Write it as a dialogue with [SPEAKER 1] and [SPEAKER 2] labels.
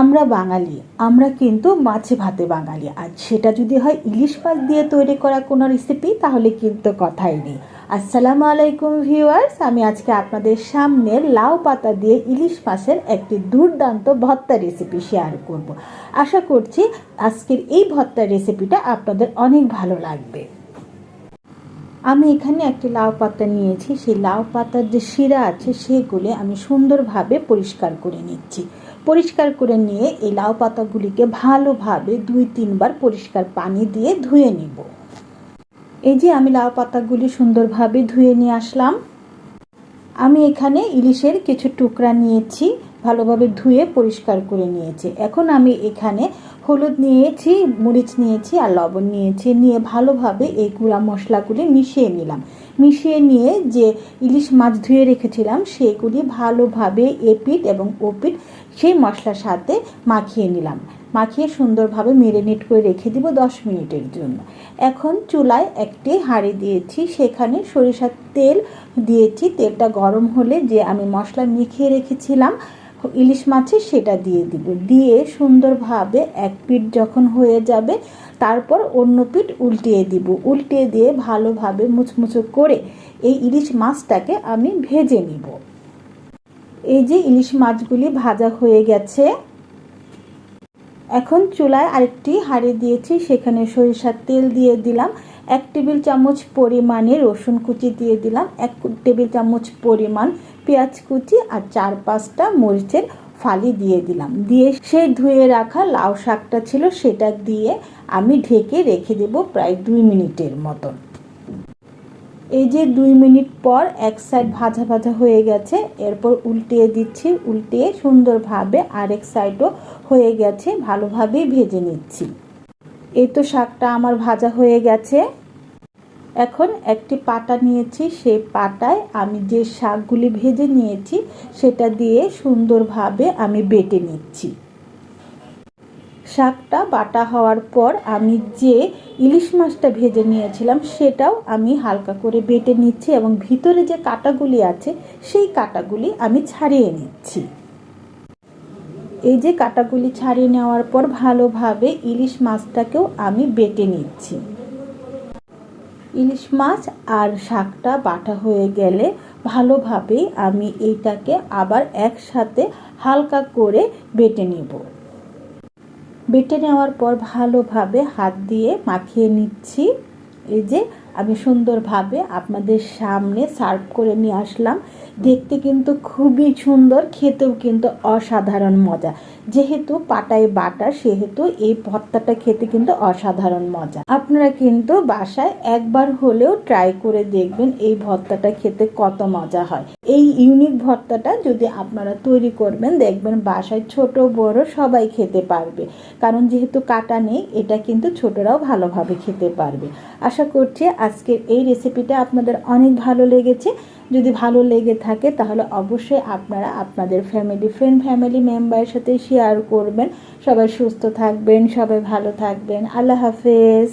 [SPEAKER 1] আমরা বাঙালি, আমরা কিন্তু মাছে ভাতে বাঙালি। আর সেটা যদি হয় ইলিশ মাছ দিয়ে তৈরি করা কোনো রেসিপি তাহলে কিন্তু কথাই নেই। আসসালামু আলাইকুম ভিউয়ার্স আমি আজকে আপনাদের সামনে লাউ পাতা দিয়ে ইলিশ মাছের একটি দুর্দান্ত ভর্তা রেসিপি শেয়ার করব। আশা করছি আজকের এই ভর্তার রেসিপিটা আপনাদের অনেক ভালো লাগবে। আমি এখানে একটি লাউ পাতা নিয়েছি। সেই লাউ পাতার যে শিরা আছে, সেগুলি আমি সুন্দরভাবে পরিষ্কার করে নিচ্ছি। পরিষ্কার করে নিয়ে এই লাউ পাতাগুলিকে ভালোভাবে দুই তিনবার পরিষ্কার পানি দিয়ে ধুয়ে নিব। এই যে আমি লাউ পাতাগুলি সুন্দরভাবে ধুয়ে নিয়ে আসলাম। আমি এখানে ইলিশের কিছু টুকরা নিয়েছি, ভালোভাবে ধুয়ে পরিষ্কার করে নিয়েছি। এখন আমি এখানে হলুদ নিয়েছি, মরিচ নিয়েছি আর লবণ নিয়েছি। নিয়ে ভালোভাবে এই গুঁড়া মশলাগুলি মিশিয়ে নিলাম। মিশিয়ে নিয়ে যে ইলিশ মাছ ধুয়ে রেখেছিলাম, সেগুলি ভালোভাবে এপিট এবং ওপিট সেই মশলার সাথে মাখিয়ে নিলাম। মাখিয়ে সুন্দরভাবে মেরিনেট করে রেখে দিব দশ মিনিটের জন্য। এখন চুলায় একটি হাঁড়ি দিয়েছি, সেখানে সরিষার তেল দিয়েছি। তেলটা গরম হলে যে আমি মশলা মিখিয়ে রেখেছিলাম ইলিশ মাছে সেটা দিয়ে দিব। দিয়ে সুন্দরভাবে এক পিঠ যখন হয়ে যাবে, তারপর অন্য পিঠ উল্টিয়ে দিব। উল্টিয়ে দিয়ে ভালোভাবে মুচমুচো করে এই ইলিশ মাছটাকে আমি ভেজে নিব। এই যে ইলিশ মাছগুলি ভাজা হয়ে গেছে, এখন চুলায় আরেকটি হাঁড়ি দিয়েছি, সেখানে সরিষার তেল দিয়ে দিলাম। এক টেবিল চামচ পরিমাণে রসুন কুচি দিয়ে দিলাম, এক টেবিল চামচ পরিমাণ পেঁয়াজ কুচি আর চার পাঁচটা মরিচের ফালি দিয়ে দিলাম। দিয়ে সেই ধুয়ে রাখা লাউ শাকটা ছিল সেটা দিয়ে আমি ঢেকে রেখে দেব প্রায় দুই মিনিটের মতন এই যে দুই মিনিট পর এক সাইড ভাজা ভাজা হয়ে গেছে, এরপর উল্টিয়ে দিচ্ছি, উল্টিয়ে সুন্দরভাবে আরেক সাইডও হয়ে গেছে, ভালোভাবেই ভেজে নিচ্ছি। এই তো শাকটা আমার ভাজা হয়ে গেছে। এখন একটি পাটা নিয়েছি, সেই পাটায় আমি যে শাকগুলি ভেজে নিয়েছি, সেটা দিয়ে সুন্দরভাবে আমি বেটে নিচ্ছি। শাকটা বাটা হওয়ার পর আমি যে ইলিশ মাছটা ভেজে নিয়েছিলাম, সেটাও আমি হালকা করে বেটে নিচ্ছি এবং ভিতরে যে কাটাগুলি আছে, সেই কাটাগুলি আমি ছাড়িয়ে নিচ্ছি। এই যে কাটাগুলি ছাড়িয়ে নেওয়ার পর ভালোভাবে ইলিশ মাছটাকেও আমি বেটে নিচ্ছি। ইলিশ মাছ আর শাকটা বাটা হয়ে গেলে ভালোভাবে আমি এইটাকে আবার একসাথে হালকা করে বেটে নেব। বেটে নেওয়ার পর ভালোভাবে হাত দিয়ে মাখিয়ে নিচ্ছি। এই যে আমি সুন্দরভাবে আপনাদের সামনে সার্ভ করে নিয়ে আসলাম। দেখতে কিন্তু খুবই সুন্দর, খেতেও কিন্তু অসাধারণ মজা। যেহেতু পাটায় বাটা সেহেতু এই ভর্তাটা খেতে কিন্তু অসাধারণ মজা। আপনারা কিন্তু বাসায় একবার হলেও ট্রাই করে দেখবেন এই ভর্তাটা খেতে কত মজা হয়। এই ইউনিক ভর্তাটা যদি আপনারা তৈরি করবেন, দেখবেন বাসায় ছোট, বড় সবাই খেতে পারবে। কারণ যেহেতু কাটা নেই, এটা কিন্তু ছোটরাও ভালোভাবে খেতে পারবে। আশা করছি আজকের এই রেসিপিটা আপনাদের অনেক ভালো লেগেছে। যদি ভালো লেগে থাকে, তাহলে অবশ্যই আপনারা আপনাদের ফ্যামিলি ফ্রেন্ড ফ্যামিলি মেম্বারের সাথে শেয়ার করবেন। সবাই সুস্থ থাকবেন, সবাই ভালো থাকবেন। আল্লাহ হাফেজ।